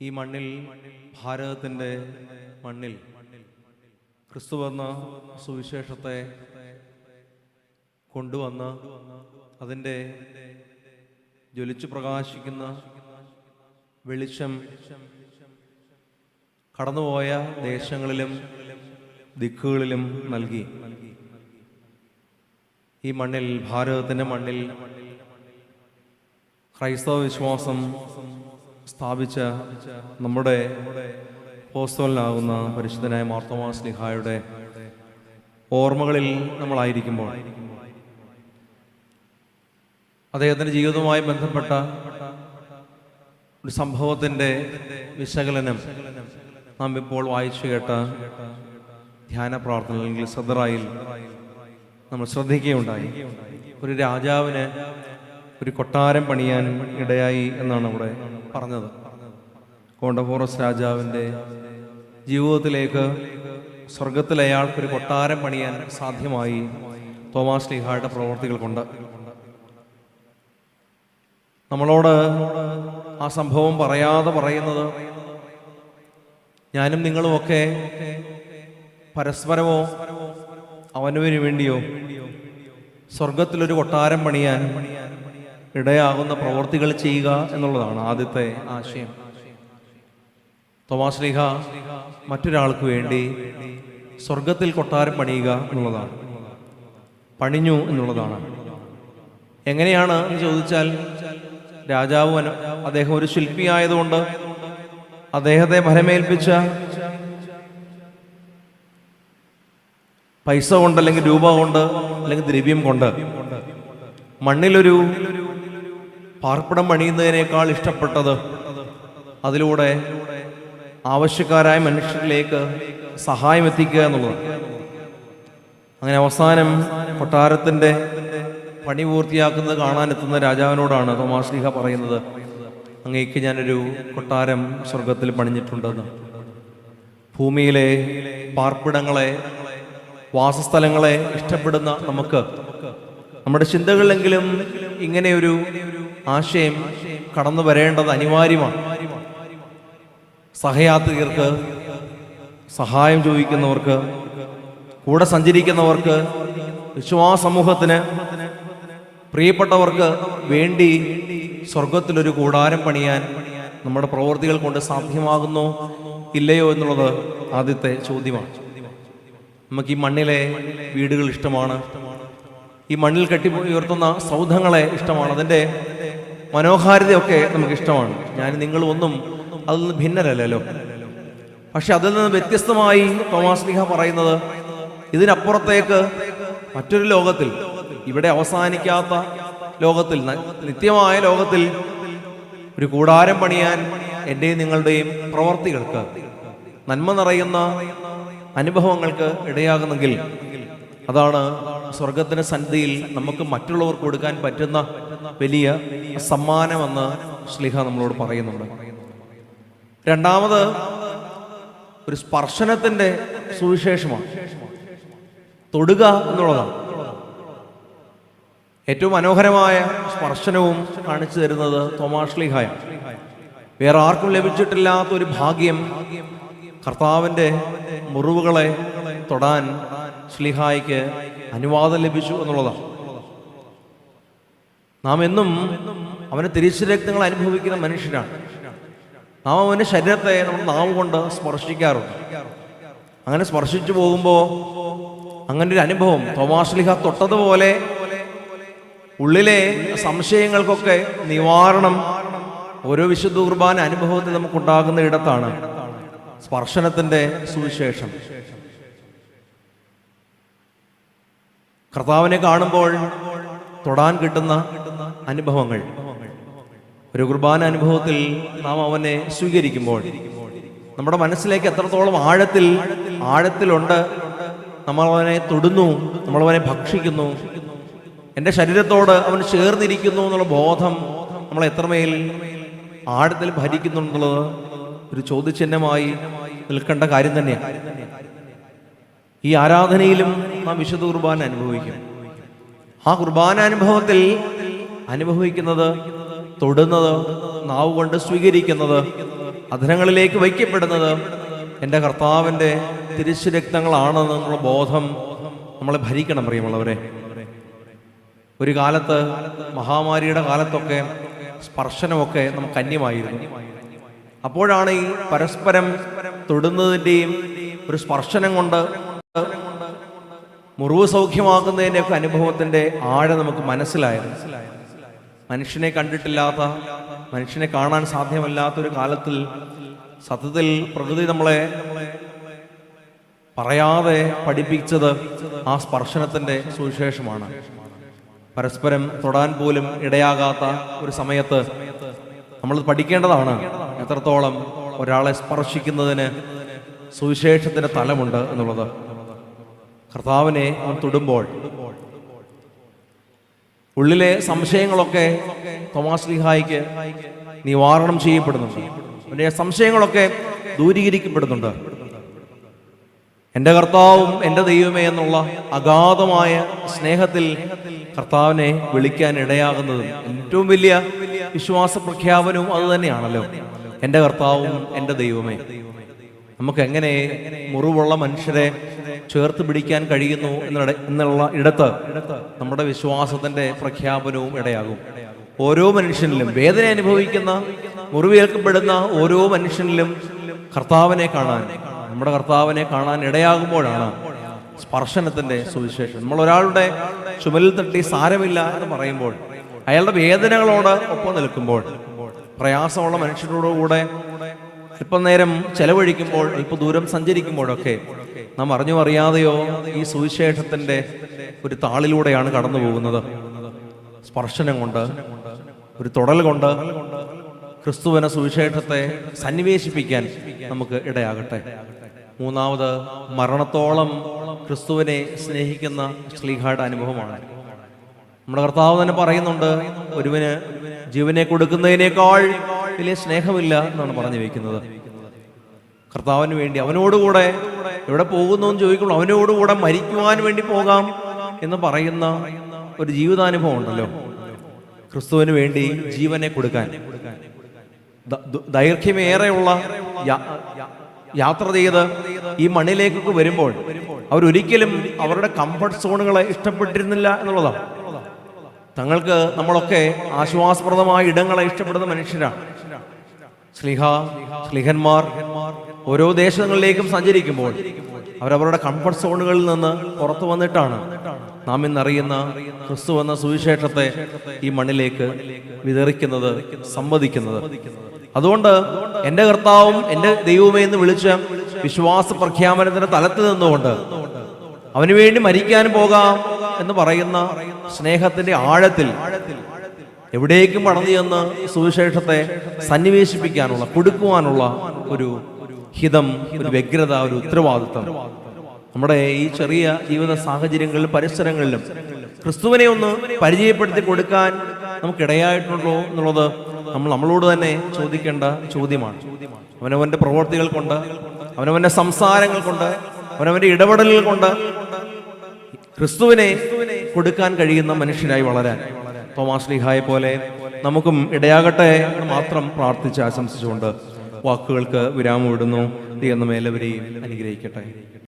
ഈ മണ്ണിൽ ഭാരതത്തിന്റെ മണ്ണിൽ. ക്രിസ്തു വന്ന സുവിശേഷത്തെ കൊണ്ടുവന്ന് അതിന്റെ ജ്വലിച്ചു പ്രകാശിക്കുന്ന വെളിച്ചം കടന്നുപോയ ദേശങ്ങളിലും ദിക്കുകളിലും നൽകി. ഈ മണ്ണിൽ ഭാരതത്തിന്റെ മണ്ണിൽ ക്രൈസ്തവ വിശ്വാസം സ്ഥാപിച്ച നമ്മുടെ പോസ്റ്റോലിനാകുന്ന പരിശുദ്ധനായ മാർത്തോമാ സ്ലിഹായുടെ ഓർമ്മകളിൽ നമ്മളായിരിക്കുമ്പോൾ അദ്ദേഹത്തിന്റെ ജീവിതവുമായി ബന്ധപ്പെട്ട ഒരു സംഭവത്തിന്റെ വിശകലനം നാം ഇപ്പോൾ വായിച്ചു കേട്ട ധ്യാന പ്രാർത്ഥന അല്ലെങ്കിൽ സദറായിൽ നമ്മൾ ശ്രദ്ധിക്കുകയുണ്ടായി. ഒരു രാജാവിന് ഒരു കൊട്ടാരം പണിയാൻ ഇടയായി എന്നാണ് അവിടെ പറഞ്ഞത്. കോണ്ടഫോറസ് രാജാവിന്റെ ജീവിതത്തിലേക്ക് സ്വർഗത്തിൽ അയാൾക്കൊരു കൊട്ടാരം പണിയാൻ സാധ്യമായി തോമാസ് ലീഹായുടെ പ്രവർത്തികൾ കൊണ്ട്. നമ്മളോട് ആ സംഭവം പറയാതെ പറയുന്നത് ഞാനും നിങ്ങളുമൊക്കെ പരസ്പരമോ അവനവന് വേണ്ടിയോ സ്വർഗത്തിലൊരു കൊട്ടാരം പണിയാൻ ഇടയാകുന്ന പ്രവർത്തികൾ ചെയ്യുക എന്നുള്ളതാണ് ആദ്യത്തെ ആശയം. തോമാശ്ലീഹ മറ്റൊരാൾക്ക് വേണ്ടി സ്വർഗത്തിൽ കൊട്ടാരം പണിയുക എന്നുള്ളതാണ്. പണിഞ്ഞു എന്നുള്ളതാണ്. എങ്ങനെയാണ് എന്ന് ചോദിച്ചാൽ രാജാവ് അദ്ദേഹം ഒരു ശില്പി ആയതുകൊണ്ട് അദ്ദേഹത്തെ ഫലമേൽപ്പിച്ച പൈസ കൊണ്ട് അല്ലെങ്കിൽ രൂപ കൊണ്ട് അല്ലെങ്കിൽ ദ്രവ്യം കൊണ്ട് മണ്ണിലൊരു പാർപ്പിടം പണിയുന്നതിനേക്കാൾ ഇഷ്ടപ്പെട്ടത് അതിലൂടെ ആവശ്യക്കാരായ മനുഷ്യരിലേക്ക് സഹായം എത്തിക്കുക എന്നുള്ളത് അങ്ങനെ അവസാനം കൊട്ടാരത്തിന്റെ പണി പൂർത്തിയാക്കുന്നത് കാണാനെത്തുന്ന രാജാവിനോടാണ് തോമാസ് ലീഹ പറയുന്നത്. അങ്ങേക്ക് ഞാനൊരു കൊട്ടാരം സ്വർഗത്തിൽ പണിഞ്ഞിട്ടുണ്ടെന്ന്. ഭൂമിയിലെ പാർപ്പിടങ്ങളെ വാസസ്ഥലങ്ങളെ ഇഷ്ടപ്പെടുന്ന നമുക്ക്. നമ്മുടെ ചിന്തകളിലെങ്കിലും ഇങ്ങനെയൊരു ആശയം കടന്നു വരേണ്ടത് അനിവാര്യമാണ്. സഹയാത്രികർക്ക് സഹായം ചോദിക്കുന്നവർക്ക് കൂടെ സഞ്ചരിക്കുന്നവർക്ക് വിശ്വാസമൂഹത്തിന് പ്രിയപ്പെട്ടവർക്ക് വേണ്ടി സ്വർഗത്തിലൊരു കൂടാരം പണിയാൻ നമ്മുടെ പ്രവൃത്തികൾ കൊണ്ട് സാധ്യമാകുന്നു ഇല്ലയോ എന്നുള്ളത് ആദ്യത്തെ ചോദ്യമാണ്. നമുക്ക് ഈ മണ്ണിലെ വീടുകൾ ഇഷ്ടമാണ്. ഈ മണ്ണിൽ കെട്ടി ഉയർത്തുന്ന സൗധങ്ങളെ ഇഷ്ടമാണ്. അതിന്റെ മനോഹാരിതയൊക്കെ നമുക്ക് ഇഷ്ടമാണ് ഞാൻ നിങ്ങൾ ഒന്നും അതിൽ നിന്ന് ഭിന്നരല്ലല്ലോ. പക്ഷെ അതിൽ നിന്ന് വ്യത്യസ്തമായി തോമാസ് ലിഹ പറയുന്നത് ഇതിനപ്പുറത്തേക്ക് മറ്റൊരു ലോകത്തിൽ ഇവിടെ അവസാനിക്കാത്ത ലോകത്തിൽ നിത്യമായ ലോകത്തിൽ ഒരു കൂടാരം പണിയാൻ എന്റെയും നിങ്ങളുടെയും പ്രവർത്തികൾക്ക് നന്മ നിറയുന്ന അനുഭവങ്ങൾക്ക് ഇടയാകുന്നെങ്കിൽ അതാണ് സ്വർഗത്തിന്റെ സന്ധിയിൽ നമുക്ക് മറ്റുള്ളവർക്ക് കൊടുക്കാൻ പറ്റുന്ന വലിയ സമ്മാനമെന്ന് ശ്ലിഹ നമ്മളോട് പറയുന്നുണ്ട്. രണ്ടാമത് ഒരു സ്പർശനത്തിന്റെ സുവിശേഷമാണ്. തൊടുക എന്നുള്ളതാണ്. ഏറ്റവും മനോഹരമായ സ്പർശനവും കാണിച്ചു തരുന്നത് തോമാസ് വേറെ ആർക്കും ലഭിച്ചിട്ടില്ലാത്ത ഒരു ഭാഗ്യം കർത്താവിന്റെ മുറിവുകളെ തൊടാൻ ശ്ലീഹായ്ക്ക് അനുവാദം ലഭിച്ചു എന്നുള്ളതാണ്. നാം എന്നും അവന്റെ തിരിച്ചുരക്തങ്ങൾ അനുഭവിക്കുന്ന മനുഷ്യരാണ്. നാം അവന്റെ ശരീരത്തെ നമ്മൾ നാവ് കൊണ്ട് സ്പർശിക്കാറുണ്ട്. അങ്ങനെ സ്പർശിച്ചു പോകുമ്പോൾ അങ്ങനെ ഒരു അനുഭവം തോമാശ്ലിഹ തൊട്ടതുപോലെ ഉള്ളിലെ സംശയങ്ങൾക്കൊക്കെ നിവാരണം ഓരോ വിശുദ്ധ കുർബാന അനുഭവത്തിൽ നമുക്കുണ്ടാകുന്ന ഇടത്താണ് സ്പർശനത്തിന്റെ സുവിശേഷം. കർത്താവിനെ കാണുമ്പോൾ തൊടാൻ കിട്ടുന്ന അനുഭവങ്ങൾ. ഒരു കുർബാന അനുഭവത്തിൽ നാം അവനെ സ്വീകരിക്കുമ്പോൾ നമ്മുടെ മനസ്സിലേക്ക് എത്രത്തോളം ആഴത്തിൽ ആഴത്തിലുണ്ട് നമ്മൾ അവനെ തൊടുന്നു നമ്മൾ അവനെ ഭക്ഷിക്കുന്നു എന്റെ ശരീരത്തോട് അവൻ ചേർന്നിരിക്കുന്നു എന്നുള്ള ബോധം നമ്മളെ എത്രമേൽ ആഴത്തിൽ ഭരിക്കുന്നുള്ളത് ഒരു ചോദ്യചിഹ്നമായി നിൽക്കേണ്ട കാര്യം തന്നെയാണ്. ഈ ആരാധനയിലും നാം വിശുദ്ധ കുർബാന അനുഭവിക്കും. ആ കുർബാന അനുഭവത്തിൽ അനുഭവിക്കുന്നത് തൊടുന്നത് നാവ് കൊണ്ട് സ്വീകരിക്കുന്നത് അധരങ്ങളിലേക്ക് വയ്ക്കപ്പെടുന്നത് എന്റെ കർത്താവിന്റെ തിരിച്ചുരക്തങ്ങളാണെന്നുള്ള ബോധം നമ്മളെ ഭരിക്കണം പ്രിയമുള്ളവരെ. ഒരു കാലത്ത് മഹാമാരിയുടെ കാലത്തൊക്കെ സ്പർശനമൊക്കെ നമുക്ക് അന്യമായിരുന്നു അപ്പോഴാണ് ഈ പരസ്പരം തൊടുന്നതിന്റെയും ഒരു സ്പർശനം കൊണ്ട് മുറിവ് സൗഖ്യമാക്കുന്നതിന്റെയൊക്കെ അനുഭവത്തിന്റെ ആഴം നമുക്ക് മനസ്സിലായത് മനുഷ്യനെ കണ്ടിട്ടില്ലാത്ത മനുഷ്യനെ കാണാൻ സാധ്യമല്ലാത്തൊരു കാലത്തിൽ സത്യത്തിൽ പ്രകൃതി നമ്മളെ പറയാതെ പഠിപ്പിച്ചത് ആ സ്പർശനത്തിന്റെ സുവിശേഷമാണ്. പരസ്പരം തൊടാൻ പോലും ഇടയാകാത്ത ഒരു സമയത്ത് നമ്മൾ പഠിക്കേണ്ടതാണ് എത്രത്തോളം ഒരാളെ സ്പർശിക്കുന്നതിന് സുവിശേഷത്തിന്റെ തലമുണ്ട് എന്നുള്ളത്. കർത്താവിനെ അവൻ തൊടുമ്പോൾ ഉള്ളിലെ സംശയങ്ങളൊക്കെ തോമാസ് ലിഹായിക്ക് നിവാരണം ചെയ്യപ്പെടുന്നുണ്ട്. അവന്റെ സംശയങ്ങളൊക്കെ ദൂരീകരിക്കപ്പെടുന്നുണ്ട്. എന്റെ കർത്താവും എന്റെ ദൈവമേ എന്നുള്ള അഗാധമായ സ്നേഹത്തിൽ കർത്താവിനെ വിളിക്കാൻ ഇടയാകുന്നതും ഏറ്റവും വലിയ വിശ്വാസ പ്രഖ്യാപനവും അത് തന്നെയാണല്ലോ. എന്റെ കർത്താവും എന്റെ ദൈവമേ. നമുക്ക് എങ്ങനെ മുറിവുള്ള മനുഷ്യരെ ചേർത്ത് പിടിക്കാൻ കഴിയുന്നു എന്നുള്ള ഇടത്ത് നമ്മുടെ വിശ്വാസത്തിന്റെ പ്രഖ്യാപനവും ഇടയാകും. ഓരോ മനുഷ്യനിലും വേദന അനുഭവിക്കുന്ന മുറിവേൽക്കപ്പെടുന്ന ഓരോ മനുഷ്യനിലും കർത്താവിനെ കാണാൻ നമ്മുടെ കർത്താവിനെ കാണാൻ ഇടയാകുമ്പോഴാണ് സ്പർശനത്തിന്റെ സുവിശേഷം. നമ്മൾ ഒരാളുടെ ചുമലിൽ തട്ടി സാരമില്ല എന്ന് പറയുമ്പോൾ അയാളുടെ വേദനകളോട് ഒപ്പം നിൽക്കുമ്പോൾ പ്രയാസമുള്ള മനുഷ്യരോടുകൂടെ അല്പം നേരം ചെലവഴിക്കുമ്പോൾ അല്പ ദൂരം സഞ്ചരിക്കുമ്പോഴൊക്കെ നാം അറിഞ്ഞോ അറിയാതെയോ ഈ സുവിശേഷത്തിന്റെ ഒരു താളിലൂടെയാണ് കടന്നു പോകുന്നത്. സ്പർശനം കൊണ്ട് ഒരു തുടൽ കൊണ്ട് ക്രിസ്തുവിന സുവിശേഷത്തെ സന്നിവേശിപ്പിക്കാൻ നമുക്ക് ഇടയാകട്ടെ. മൂന്നാമത് മരണത്തോളം ക്രിസ്തുവിനെ സ്നേഹിക്കുന്ന ശ്ലീഹായുടെ അനുഭവമാണ്. നമ്മുടെ കർത്താവ് തന്നെ പറയുന്നുണ്ട് ഒരുവന് ജീവനെ കൊടുക്കുന്നതിനേക്കാൾ വലിയ സ്നേഹമില്ല എന്നാണ് പറഞ്ഞു വെക്കുന്നത്. കർത്താവിന് വേണ്ടി അവനോടുകൂടെ എവിടെ പോകുന്നു എന്ന് ചോദിക്കുമ്പോൾ അവനോടുകൂടെ മരിക്കുവാൻ വേണ്ടി പോകാം എന്ന് പറയുന്ന ഒരു ജീവിതാനുഭവം ഉണ്ടല്ലോ. ക്രിസ്തുവിന് വേണ്ടി ജീവനെ കൊടുക്കാൻ. ദൈർഘ്യമേറെയുള്ള യാത്ര ചെയ്ത് ഈ മണ്ണിലേക്കൊക്കെ വരുമ്പോൾ അവരൊരിക്കലും അവരുടെ കംഫർട്ട് സോണുകളെ ഇഷ്ടപ്പെട്ടിരുന്നില്ല എന്നുള്ളതാണ് തങ്ങൾക്ക് നമ്മളൊക്കെ ആശ്വാസപ്രദമായ ഇടങ്ങളെ ഇഷ്ടപ്പെടുന്ന മനുഷ്യരാണ്. സ്ലിഹ സ്ലിഹന്മാർ ഓരോ ദേശങ്ങളിലേക്കും സഞ്ചരിക്കുമ്പോൾ അവരവരുടെ കംഫർട്ട് സോണുകളിൽ നിന്ന് പുറത്തു വന്നിട്ടാണ് നാം ഇന്നറിയുന്ന ക്രിസ്തു എന്ന സുവിശേഷത്തെ ഈ മണ്ണിലേക്ക് വിതറിക്കുന്നത് സമ്മതിക്കുന്നത് അതുകൊണ്ട് എന്റെ കർത്താവും എന്റെ ദൈവമേ എന്ന് വിളിച്ച വിശ്വാസ പ്രഖ്യാപനത്തിന്റെ തലത്ത് നിന്നുകൊണ്ട് അവന് വേണ്ടി മരിക്കാൻ പോകാം എന്ന് പറയുന്ന സ്നേഹത്തിന്റെ ആഴത്തിൽ എവിടേക്കും പടന്നു ചെന്ന് സുവിശേഷത്തെ സന്നിവേശിപ്പിക്കാനുള്ള കൊടുക്കുവാനുള്ള ഒരു ഹിതം ഒരു വ്യഗ്രത ഒരു ഉത്തരവാദിത്വം. നമ്മുടെ ഈ ചെറിയ ജീവിത സാഹചര്യങ്ങളിലും പരിസരങ്ങളിലും ക്രിസ്തുവിനെ ഒന്ന് പരിചയപ്പെടുത്തി കൊടുക്കാൻ നമുക്കിടയായിട്ടുണ്ടോ എന്നുള്ളത് നമ്മൾ നമ്മളോട് തന്നെ ചോദിക്കേണ്ട ചോദ്യമാണ്. അവനവന്റെ പ്രവൃത്തികൾ കൊണ്ട് അവനവന്റെ സംസാരങ്ങൾ കൊണ്ട് അവനവന്റെ ഇടപെടലുകൾ കൊണ്ട് ക്രിസ്തുവിനെ കൊടുക്കാൻ കഴിയുന്ന മനുഷ്യരായി വളരാൻ. തോമാസ് ലീഹായെ പോലെ നമുക്കും ഇടയാകട്ടെ മാത്രം പ്രാർത്ഥിച്ച് ആശംസിച്ചുകൊണ്ട് വാക്കുകൾക്ക് വിരാമം ഇടുന്നു. ദൈവം മേലവരെയും അനുഗ്രഹിക്കട്ടെ.